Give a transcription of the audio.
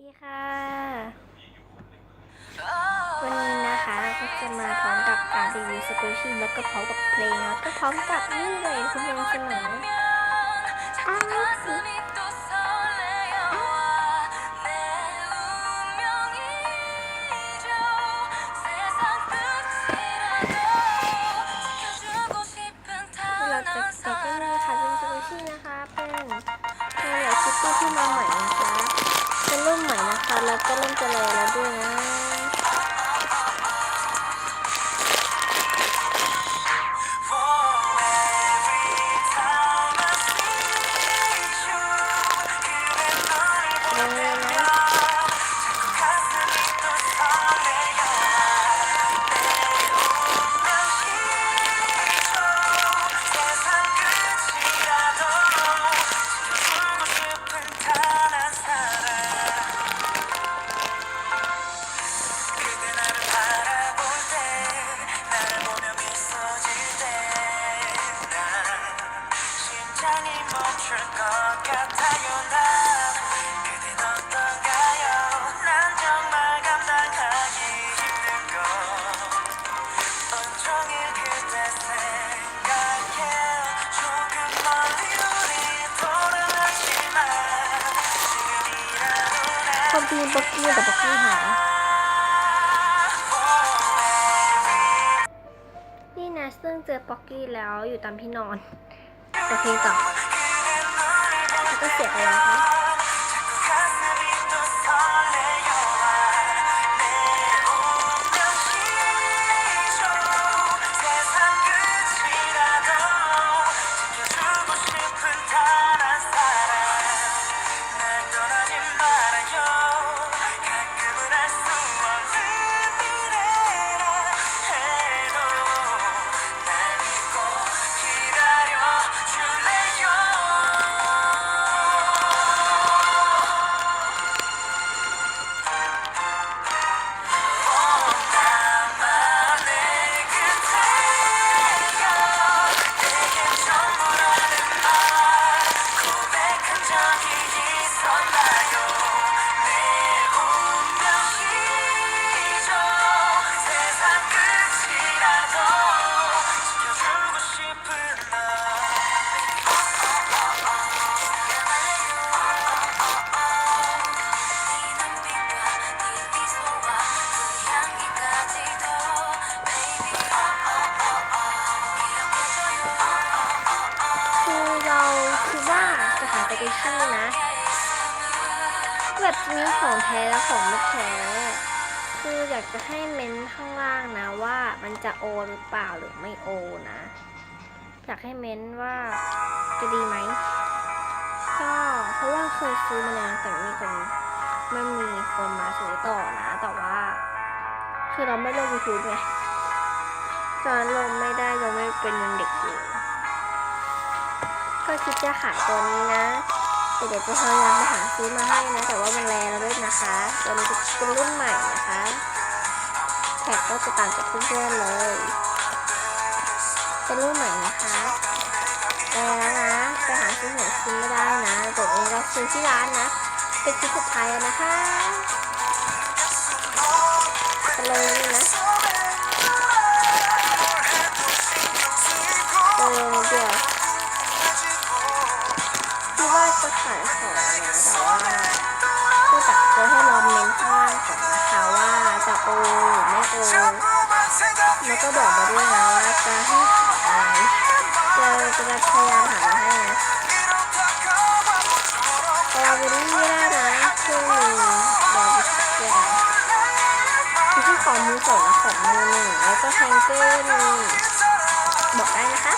ดีค่ะ วันนี้นะคะก็จะมาพร้อมกับการรีวิวสกูชี่แล้วก็พร้อมกับเพลงแล้วก็พร้อมกับนี่เลยคุณยังเสนออ้าวสิเราจะต่อกันเลยค่ะเป็นสกูชี่นะคะเป็นตัวใหญ่คิตตี้ที่มาใหม่ ก็เริ่มจะแลแล้วด้วยนะ ความจริงบ็อกกี้แต่บ็อกกี้หายนี่นะซึ่งเจอป๊อกกี้แล้วอยู่ตามที่นอนแต่เพลงต่อแล้วก็เสียไปแล้วค่ะ จะหาสกูชี่นะ แบบมีของแท้และของไม่แท้ คืออยากจะให้เม้นข้างล่างนะว่ามันจะโอหรือเปล่าหรือไม่โอนะ อยากให้เม้นว่าจะดีไหม ก็เพราะว่าเคยซื้อมาแล้วแต่มีคนไม่มีคนมาซื้อต่อนะ แต่ว่า คือเราไม่ลงยูทูบไงตอนลงไม่ได้เราไม่เป็นยังเด็กอยู่ ก็คิดจะขายตัวนี้นะเดี๋ยวจะพยายามไปหาซื้อมาให้นะ แต่ว่ามันแรงแล้วด้วยนะคะตัวนี้เป็นรุ่นใหม่นะคะแท็กก็จะต่างจากเพื่อนๆเลย เป็นรุ่นใหม่นะคะแรงแล้วนะไปหาซื้อไหนซื้อไม่ได้นะตัวเองเราซื้อที่ร้านนะ เป็นชิ้นสุดท้ายนะคะไปเลยนี่นะ จะโอหรือไม่โอแล้วก็บอกมาด้วยนะว่าจะให้ขายอะไรจะจะพยายามหามาให้นะสตรอเบอรี่ไม่ได้นะคือมีบอบิสเกตคือที่ของมือสองและของมือหนึ่งแล้วก็แฮงเกอร์มีบอกได้นะคะ